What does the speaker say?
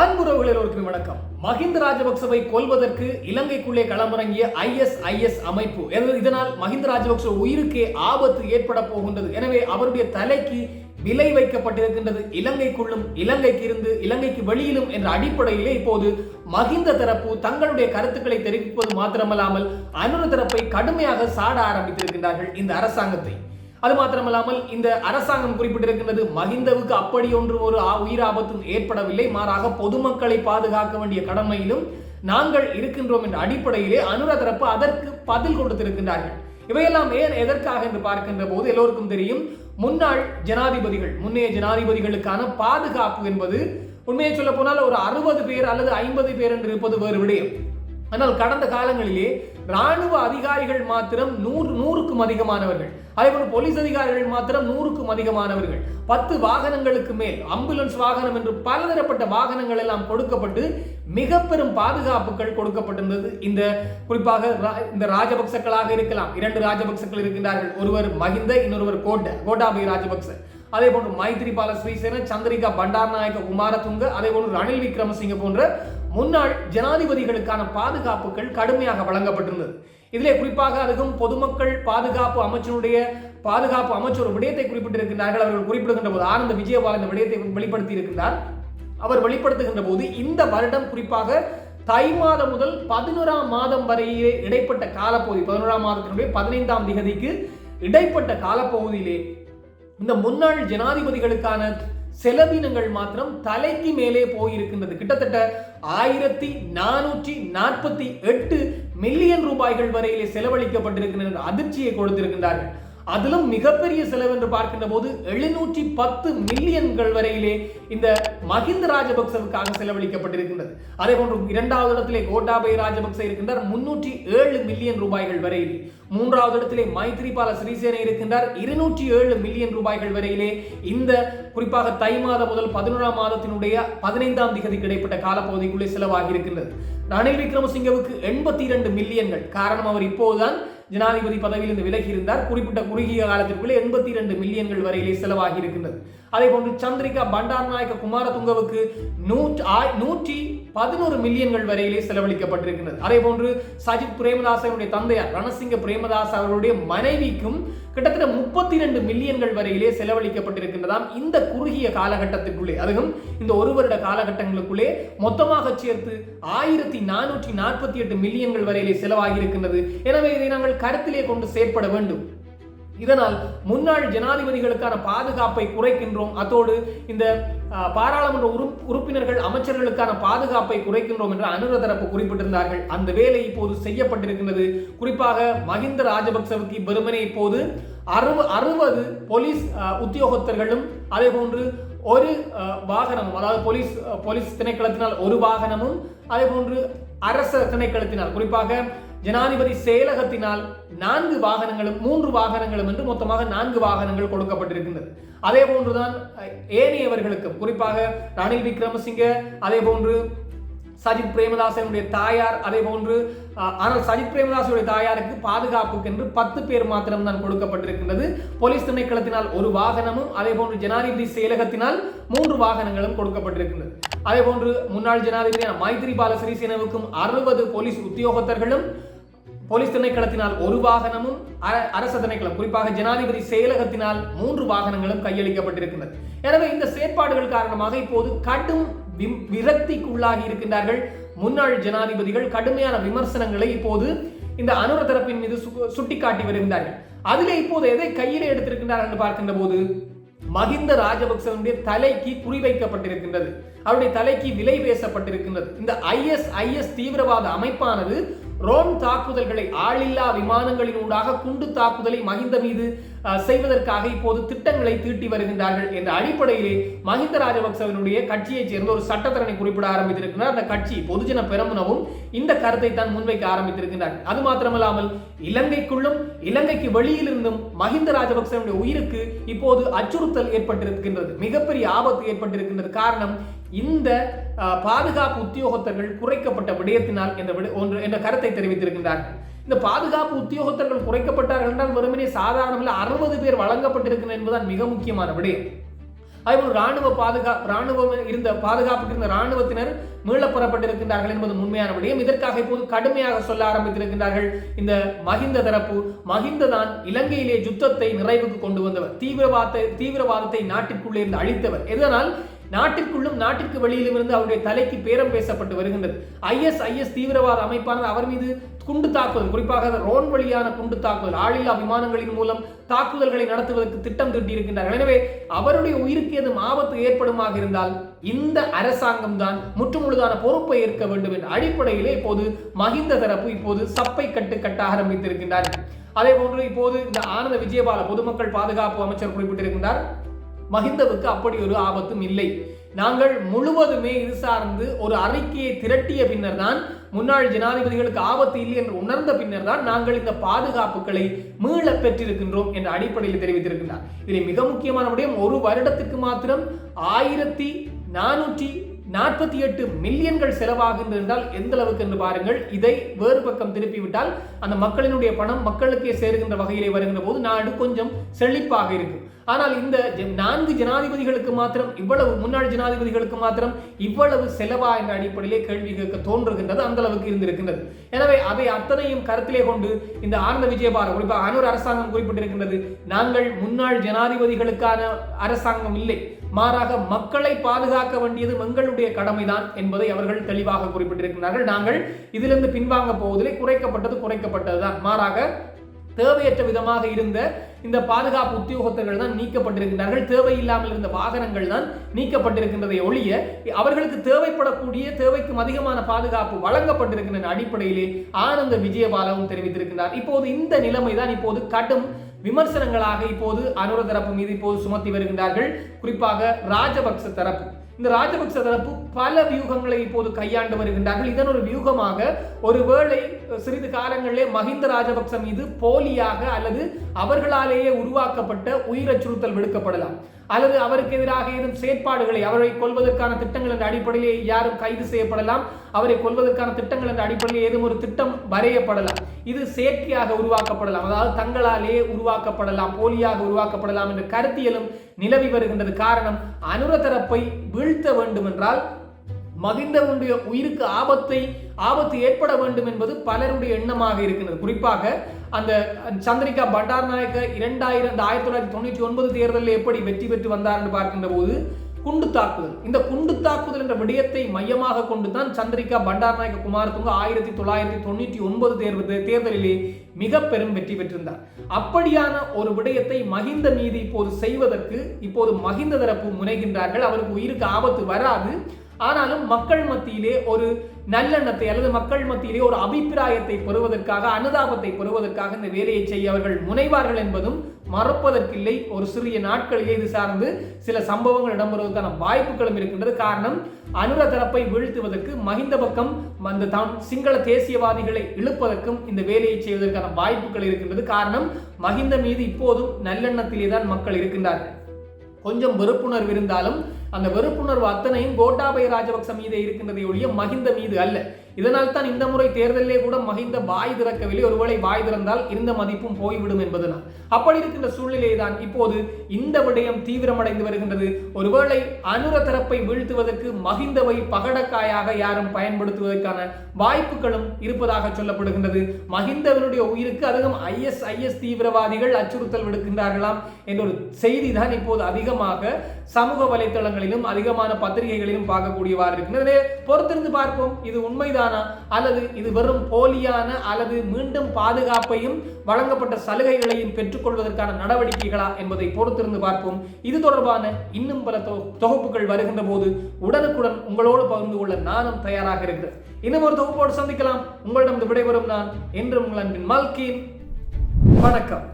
அன்புறவுகளில் எல்லோருக்கும் வணக்கம். மஹிந்த ராஜபக்சவை கொல்வதற்கு இலங்கைக்குள்ளே களமிறங்கிய ஐஎஸ்ஐஎஸ் அமைப்பு. இதனால் மஹிந்த ராஜபக்ச உயிருக்கே ஆபத்து ஏற்பட போகின்றது. எனவே அவருடைய தலைக்கு விலை வைக்கப்பட்டிருக்கின்றது. இலங்கைக்குள்ளும் இலங்கைக்கு இருந்து இலங்கைக்கு வெளியிலும் என்ற அடிப்படையிலே இப்போது மஹிந்த தரப்பு தங்களுடைய கருத்துக்களை தெரிவிப்பது மாத்திரமல்லாமல் அனுர தரப்பை கடுமையாக சாட ஆரம்பித்திருக்கின்றார்கள் இந்த அரசாங்கத்தை. அது மாத்திரமல்லாமல் இந்த அரசாங்கம் குறிப்பிட்டிருக்கின்றது மஹிந்தவுக்கு அப்படி ஒன்று ஒரு ஆ- உயிர் ஆபத்தும் ஏற்படவில்லை. மாறாக பொதுமக்களை பாதுகாக்க வேண்டிய கடமையிலும் நாங்கள் இருக்கின்றோம் என்ற அடிப்படையிலே அனுர தரப்பு அதற்கு பதில் கொடுத்திருக்கின்றார்கள். இவையெல்லாம் ஏன் எதற்காக என்று பார்க்கின்ற போது எல்லோருக்கும் தெரியும் முன்னாள் ஜனாதிபதிகள் முன்னைய ஜனாதிபதிகளுக்கான பாதுகாப்பு என்பது உண்மையை சொல்ல போனால் ஒரு அறுபது பேர் அல்லது ஐம்பது பேர் என்று இருப்பது வேறு விடயம். ஆனால் கடந்த காலங்களிலே ராணுவ அதிகாரிகள் மாத்திரம் நூறு நூறுக்கும் அதிகமானவர்கள். அதேபோல் போலீஸ் அதிகாரிகள் மாத்திரம் நூறுக்கும் அதிகமானவர்கள். பத்து வாகனங்களுக்கு மேல் அம்புலன்ஸ் வாகனம் என்று பலதரப்பட்ட வாகனங்கள் எல்லாம் கொடுக்கப்பட்டு மிக பெரும் பாதுகாப்புகள் கொடுக்கப்பட்டிருந்தது. இந்த குறிப்பாக ரா- இந்த ராஜபக்சக்களாக இருக்கலாம். இரண்டு ராஜபக்சக்கள் இருக்கின்றார்கள். ஒருவர் மஹிந்த இன்னொருவர் கோட்ட கோட்டாபய ராஜபக்ச. அதே போன்று மைத்ரிபால ஸ்ரீசேன சந்திரிகா பண்டாரநாயக்க குமாரதுங்க அதே போன்று ரணில் விக்ரமசிங்க போன்ற முன்னாள் ஜனாதிபதிகளுக்கான பாதுகாப்புகள் கடுமையாக வழங்கப்பட்டிருந்தது. இதிலே குறிப்பாக அதுவும் பொதுமக்கள் பாதுகாப்பு அமைச்சருடைய பாதுகாப்பு அமைச்சர் ஒரு விடயத்தை குறிப்பிட்டிருக்கிறார்கள் அவர்கள் குறிப்பிடுகின்ற போது ஆனந்த விஜயபால் இந்த விடயத்தை வெளிப்படுத்தி இருக்கின்றார் அவர் வெளிப்படுத்துகின்ற போது இந்த வருடம் குறிப்பாக தை மாதம் முதல் பதினோராம் மாதம் வரையே இடைப்பட்ட காலப்பகுதி பதினோராம் மாதத்தினுடைய பதினைந்தாம் திகதிக்கு இடைப்பட்ட காலப்பகுதியிலே இந்த முன்னாள் ஜனாதிபதிகளுக்கான செலவினங்கள் மாத்திரம் தலைக்கு மேலே போயிருக்கின்றது. கிட்டத்தட்ட ஆயிரத்தி நானூற்றி நாற்பத்தி எட்டு மில்லியன் ரூபாய்கள் வரையிலே செலவழிக்கப்பட்டிருக்கின்றன. அதிர்ச்சியை கொடுத்திருக்கின்றார்கள். அதிலும் மிகப்பெரிய செலவு என்று பார்க்கின்ற போது எழுநூற்றி பத்து மில்லியன்கள் வரையிலே இந்த மஹிந்த ராஜபக்சவுக்காக செலவழிக்கப்பட்டிருக்கின்றது. அதே போன்று இரண்டாவது இடத்திலே கோட்டாபய ராஜபக்ச இருக்கின்றார். முன்னூற்றி ஏழு மில்லியன் ரூபாய்கள் வரையிலே மூன்றாவது இடத்திலே மைத்ரிபால சிறிசேன இருக்கின்றார். இருநூற்றி ஏழு மில்லியன் ரூபாய்கள் வரையிலே இந்த குறிப்பாக தை மாதம் முதல் பதினோராம் மாதத்தினுடைய பதினைந்தாம் திகதி கிடைப்பட்ட காலப்பகுதிக்குள்ளே செலவாகி இருக்கின்றது. ரணில் விக்ரமசிங்கவுக்கு எண்பத்தி இரண்டு மில்லியன்கள். காரணம் அவர் இப்போதுதான் ஜனாதிபதி பதவியிலிருந்து விலகி இருந்தார். குறிப்பிட்ட குறுகிய காலத்திற்குள்ளே எண்பத்தி இரண்டு மில்லியன்கள் வரையிலே செலவாகி இருக்கின்றது. அதே போன்று சந்திரிகா பண்டாரநாயக்க குமாரதுங்கவுக்கு நூற்று நூற்றி பதினோரு மில்லியன்கள் வரையிலே செலவழிக்கப்பட்டிருக்கிறது. அதே போன்று சஜித் பிரேமதாசனுடைய தந்தையார் ரணசிங்க பிரேமதாஸ் அவருடைய மனைவிக்கும் கிட்டத்தட்ட முப்பத்தி ரெண்டு மில்லியன்கள் வரையிலே செலவழிக்கப்பட்டிருக்கின்றதாம் இந்த குறுகிய காலகட்டத்திற்குள்ளே. அதுவும் இந்த ஒரு வருட காலகட்டங்களுக்குள்ளே மொத்தமாக சேர்த்து ஆயிரத்தி நானூற்றி நாற்பத்தி எட்டு மில்லியன்கள் வரையிலே செலவாகி இருக்கின்றது எனவே இதை நாங்கள் கருத்திலே கொண்டு செயற்பட வேண்டும். இதனால் முன்னாள் ஜனாதிபதிகளுக்கான பாதுகாப்பை குறைக்கின்றோம். அத்தோடு இந்த பாராளுமன்ற உறுப்- உறுப்பினர்கள் அமைச்சர்களுக்கான பாதுகாப்பை குறைக்கின்றோம் என்று அனுர தரப்பு குறிப்பிட்டிருந்தார்கள். அந்த வேலை இப்போது செய்யப்பட்டிருக்கின்றது. குறிப்பாக மஹிந்த ராஜபக்சவுக்கு வெறுமனே இப்போது அறுபது அறுபது போலீஸ் உத்தியோகத்தர்களும் அதே போன்று ஒரு வாகனம் வாகனமும் அதாவது போலீஸ் போலீஸ் திணைக்களத்தினால் ஒரு வாகனமும் அதே போன்று அரச திணைக்களத்தினால் குறிப்பாக ஜனாதிபதி செயலகத்தினால் நான்கு வாகனங்களும் மூன்று வாகனங்களும் என்று மொத்தமாக நான்கு வாகனங்கள் கொடுக்கப்பட்டிருக்கின்றது. அதே போன்றுதான் ஏனையவர்களுக்கும் குறிப்பாக ரணில் விக்ரமசிங்க அதே போன்று சஜித் பிரேமதாசனுடைய தாயார் அதே போன்று ஆனால் சஜித் பிரேமதாசனுடைய தாயாருக்கு பாதுகாப்புக்கு என்று பத்து பேர் மாத்திரம் தான் கொடுக்கப்பட்டிருக்கின்றது. போலீஸ் திணைக்களத்தினால் ஒரு வாகனமும் அதே போன்று ஜனாதிபதி செயலகத்தினால் மூன்று வாகனங்களும் கொடுக்கப்பட்டிருக்கின்றது. அதே போன்று முன்னாள் ஜனாதிபதியான மைத்ரிபால சிறிசேனவுக்கும் அறுபது போலீஸ் உத்தியோகத்தர்களும் போலீஸ் திணைக்களத்தினால் ஒரு வாகனமும் அர- அரச திணைக்களம் குறிப்பாக ஜனாதிபதி செயலகத்தினால் மூன்று வாகனங்களும் கையளிக்கப்பட்டிருக்கின்றது எனவே இந்த செயற்பாடுகள் காரணமாக இப்போது கடும் விரக்திக்குள்ளாகி இருக்கின்றார்கள் முன்னாள் ஜனாதிபதிகள். கடுமையான விமர்சனங்களை இப்போது இந்த அனுர தரப்பின் மீது சு- சுட்டிக்காட்டி வருகின்றார்கள். அதிலே இப்போது எதை கையிலே எடுத்திருக்கின்றார் என்று பார்க்கின்ற போது மஹிந்த ராஜபக்சனுடைய தலைக்கு குறிவைக்கப்பட்டிருக்கின்றது அவருடைய தலைக்கு விலை பேசப்பட்டிருக்கின்றது. இந்த ஐஎஸ் ஐஎஸ் தீவிரவாத அமைப்பானது ரோம் தாக்குதல்களை ஆளில்லா விமானங்களின் ஊடாக குண்டு தாக்குதலை மகிந்த மீது செய்வதற்காக இப்போது திட்டங்களை தீட்டி வருகின்றார்கள் என்ற அடிப்படையிலே மஹிந்த ராஜபக்சவனுடைய கட்சியைச் சேர்ந்த ஒரு சட்டத்தரணை குறிப்பிட ஆரம்பித்திருக்கிறார். அந்த கட்சி பொதுஜன பெரமுனவும் இந்த கருத்தை தான் முன்வைக்க ஆரம்பித்திருக்கிறார் அது மாத்திரமல்லாமல் இலங்கைக்குள்ளும் இலங்கைக்கு வெளியிலிருந்தும் மஹிந்த ராஜபக்சவனுடைய உயிருக்கு இப்போது அச்சுறுத்தல் ஏற்பட்டிருக்கின்றது. மிகப்பெரிய ஆபத்து ஏற்பட்டிருக்கின்றது. காரணம் இந்த பாதுகாப்பு உத்தியோகத்தர்கள் குறைக்கப்பட்ட விடயத்தினால் என்ற விட- ஒன்று என்ற கருத்தை தெரிவித்திருக்கின்றார்கள். இந்த பாதுகாப்பு உத்தியோகத்தர்கள் குறைக்கப்பட்டார்கள் என்றால் வெறுமனே சாதாரணமில்ல. அறுபது பேர் வழங்கப்பட்டிருக்கிறது என்பதுதான் மிக முக்கியமான விடயம் அதேபோல் ராணுவ பாதுகா ராணுவம் இருந்த பாதுகாப்புக்கு இருந்த ராணுவத்தினர் மீளப்பெறப்பட்டிருக்கின்றார்கள் என்பது உண்மையான விடயம். இதற்காக இப்போது கடுமையாக சொல்ல ஆரம்பித்திருக்கின்றார்கள் இந்த மஹிந்த தரப்பு. மஹிந்த தான் இலங்கையிலே யுத்தத்தை நிறைவுக்கு கொண்டு வந்தவர். தீவிரவாத தீவிரவாதத்தை நாட்டிற்குள்ளே இருந்து அழித்தவர். இதனால் நாட்டிற்குள்ளும் நாட்டிற்கு வெளியிலும் இருந்து அவருடைய தலைக்கு பேரம் பேசப்பட்டு வருகின்றது. ஐஎஸ் ஐஎஸ் தீவிரவாத அமைப்பானது அவர் மீது குண்டு தாக்குதல் குறிப்பாக ரோன் வழியான குண்டு தாக்குதல் ஆளில்லா விமானங்களின் மூலம் தாக்குதல்களை நடத்துவதற்கு திட்டம் தீட்டியிருக்கின்றார்கள். எனவே அவருடைய உயிருக்கு எதுவும் ஆபத்து ஏற்படுமாக இருந்தால் இந்த அரசாங்கம் தான் முற்றுமுழுதான பொறுப்பை ஏற்க வேண்டும் என்ற அடிப்படையிலே இப்போது மஹிந்த தரப்பு இப்போது சப்பை கட்டு கட்ட ஆரம்பித்திருக்கின்றார் அதே போன்று இப்போது இந்த ஆனந்த விஜயபால பொதுமக்கள் பாதுகாப்பு அமைச்சர் குறிப்பிட்டிருக்கின்றார். மஹிந்தவுக்கு அப்படி ஒரு ஆபத்தும் இல்லை. நாங்கள் முழுவதுமே இது சார்ந்து ஒரு அறிக்கையை திரட்டிய பின்னர் தான் முன்னாள் ஜனாதிபதிகளுக்கு ஆபத்து இல்லை என்று உணர்ந்த பின்னர் தான் நாங்கள் இந்த பாதுகாப்புகளை மீள பெற்றிருக்கின்றோம் என்ற அடிப்படையில் தெரிவித்திருக்கின்றார். இதில் மிக முக்கியமான விடயம் ஒரு வருடத்துக்கு மாத்திரம் ஆயிரத்தி நானூற்றி நாற்பத்தி எட்டு மில்லியன்கள் செலவாகின்றது என்றால் எந்த அளவுக்கு என்று பாருங்கள். இதை வேறு பக்கம் திருப்பிவிட்டால் அந்த மக்களினுடைய பணம் மக்களுக்கே சேருகின்ற வகையிலே வருகின்ற போது நாடு கொஞ்சம் செழிப்பாக இருக்கும் ஆனால் இந்த நான்கு ஜனாதிபதிகளுக்கு மாத்திரம் இவ்வளவு முன்னாள் ஜனாதிபதிகளுக்கு மாத்திரம் இவ்வளவு செலவா என்ற அடிப்படையிலே கேள்வி கேட்க தோன்றுகின்றது அந்த அளவுக்கு இருந்திருக்கின்றது. எனவே அதை அத்தனையும் கருத்திலே கொண்டு இந்த ஆனந்த விஜயபார குறிப்பாக அனூர் அரசாங்கம் குறிப்பிட்டிருக்கின்றது நாங்கள் முன்னாள் ஜனாதிபதிகளுக்கான அரசாங்கம் இல்லை. மாறாக மக்களை பாதுகாக்க வேண்டியது எங்களுடைய கடமைதான் என்பதை அவர்கள் தெளிவாக குறிப்பிட்டிருக்கிறார்கள். நாங்கள் இதிலிருந்து பின்வாங்க போவதிலே குறைக்கப்பட்டது குறைக்கப்பட்டதுதான். மாறாக தேவையற்ற விதமாக இருந்த இந்த பாதுகாப்பு உத்தியோகத்தர்கள் தான் நீக்கப்பட்டிருக்கின்றார்கள் தேவையில்லாமல் இருந்த வாகனங்கள் தான் நீக்கப்பட்டிருக்கின்றதை ஒழிய அவர்களுக்கு தேவைப்படக்கூடிய தேவைக்கும் அதிகமான பாதுகாப்பு வழங்கப்பட்டிருக்கின்ற அடிப்படையிலே ஆனந்த விஜயபாலவும் தெரிவித்திருக்கின்றார் இப்போது இந்த நிலைமை தான் இப்போது கடும் விமர்சனங்களாக இப்போது அனுர தரப்பு மீது இப்போது சுமத்தி வருகின்றார்கள். குறிப்பாக ராஜபக்ச தரப்பு. இந்த ராஜபக்ச தரப்பு பல வியூகங்களை இப்போது கையாண்டு வருகின்றார்கள். இதன் ஒரு வியூகமாக ஒருவேளை சிறிது காலங்களிலே மஹிந்த ராஜபக்ச மீது போலியாக அல்லது அவர்களாலேயே உருவாக்கப்பட்ட உயிர் அச்சுறுத்தல் விடுக்கப்படலாம். அல்லது அவருக்கு எதிராக ஏதும் செயற்பாடுகளை அவரை கொள்வதற்கான திட்டங்கள் என்ற அடிப்படையிலே யாரும் கைது செய்யப்படலாம். அவரை கொள்வதற்கான திட்டங்கள் என்ற அடிப்படையில் ஏதும் ஒரு திட்டம் வரையப்படலாம். இது செயற்கையாக உருவாக்கப்படலாம். அதாவது தங்களாலே உருவாக்கப்படலாம் போலியாக உருவாக்கப்படலாம் என்ற கருத்தியலும் நிலவி வருகின்றது. காரணம் அனுர தரப்பை வீழ்த்த வேண்டும் என்றால் மகிந்தவனுடைய உயிருக்கு ஆபத்தை ஆபத்து ஏற்பட வேண்டும் என்பது பலருடைய எண்ணமாக இருக்கின்றது. குறிப்பாக அந்த சந்திரிகா பண்டாரநாயக்க இரண்டாயிரம் ஆயிரத்தி தொள்ளாயிரத்தி தொண்ணூற்றி ஒன்பது தேர்தலில் எப்படி வெற்றி பெற்று வந்தார் என்று பார்க்கின்ற போது குண்டு தாக்குதல். இந்த குண்டு தாக்குதல் என்ற விடயத்தை மையமாக கொண்டு தான் சந்திரிகா பண்டாரநாயக்க குமாரத்துங்க ஆயிரத்தி தொள்ளாயிரத்தி தொண்ணூற்றி ஒன்பது தேர்வு தேர்தலிலே மிக பெரும் வெற்றி பெற்றிருந்தார். அப்படியான ஒரு விடயத்தை மகிந்த மீது இப்போது செய்வதற்கு இப்போது மகிந்த தரப்பு முனைகின்றார்கள். அவருக்கு உயிருக்கு ஆபத்து வராது. ஆனாலும் மக்கள் மத்தியிலே ஒரு நல்லெண்ணத்தை அல்லது மக்கள் மத்தியிலே ஒரு அபிப்பிராயத்தை பெறுவதற்காக அனுதாபத்தை பெறுவதற்காக இந்த வேலையை செய்ய அவர்கள் முனைவார்கள் என்பதும் மறப்பதற்கில்லை. ஒரு சிறிய நாட்களிலே இது சார்ந்து சில சம்பவங்கள் இடம்பெறுவதற்கான வாய்ப்புகளும் இருக்கின்றது. காரணம் அனுர தரப்பை வீழ்த்துவதற்கு மகிந்த பக்கம் அந்த தாம் சிங்கள தேசியவாதிகளை இழுப்பதற்கும் இந்த வேலையை செய்வதற்கான வாய்ப்புகள் இருக்கின்றது. காரணம் மஹிந்த மீது இப்போதும் நல்லெண்ணத்திலே தான் மக்கள் இருக்கின்றார்கள். கொஞ்சம் வெறுப்புணர்வு இருந்தாலும் அந்த வெறுப்புணர்வு அத்தனையும் கோட்டாபய ராஜபக்ச மீது இருக்கின்றதை ஒழிய மகிந்த மீது அல்ல. இதனால் தான் இந்த முறை தேர்தலிலே கூட மகிந்த வாய் திறக்கவில்லை. ஒருவேளை வாய் திறந்தால் இருந்த மதிப்பும் போய்விடும் என்பதுதான் அப்படி இருக்கின்ற சூழ்நிலை தான் இப்போது இந்த விடயம் தீவிரமடைந்து வருகின்றது. ஒருவேளை அனுர தரப்பை வீழ்த்துவதற்கு மகிந்தவை பகடக்காயாக யாரும் பயன்படுத்துவதற்கான வாய்ப்புகளும் இருப்பதாக சொல்லப்படுகின்றது. மகிந்தவனுடைய உயிருக்கு அதிகம் ஐஎஸ்ஐஎஸ் தீவிரவாதிகள் அச்சுறுத்தல் விடுக்கின்றார்களாம் என்ற ஒரு செய்தி தான் இப்போது அதிகமாக சமூக வலைத்தளங்களிலும் அதிகமான பத்திரிகைகளிலும் பார்க்கக்கூடியவாறு இருக்கின்றது. பொறுத்திருந்து பார்ப்போம். இது உண்மைதான் அல்லது இது வெறும் போலியான அல்லது மீண்டும் பாதுகாப்பையும் வழங்கப்பட்ட சலுகைகளையும் பெற்றுக்கொள்வதற்கான நடவடிக்கைகளா என்பதை பொறுத்திருந்து பார்ப்போம். இது தொடர்பான இன்னும் பல தொகுப்புகள் வருகின்ற போது உடனுக்குடன் உங்களோடு பகிர்ந்து கொள்ள நானும் தயாராக இருக்கிறேன். இன்னும் ஒரு தொகுப்போடு சந்திக்கலாம். உங்களிடம் விடைபெறும் நான் என்றும் உங்கள் அன்பின் மல்கின். வணக்கம்.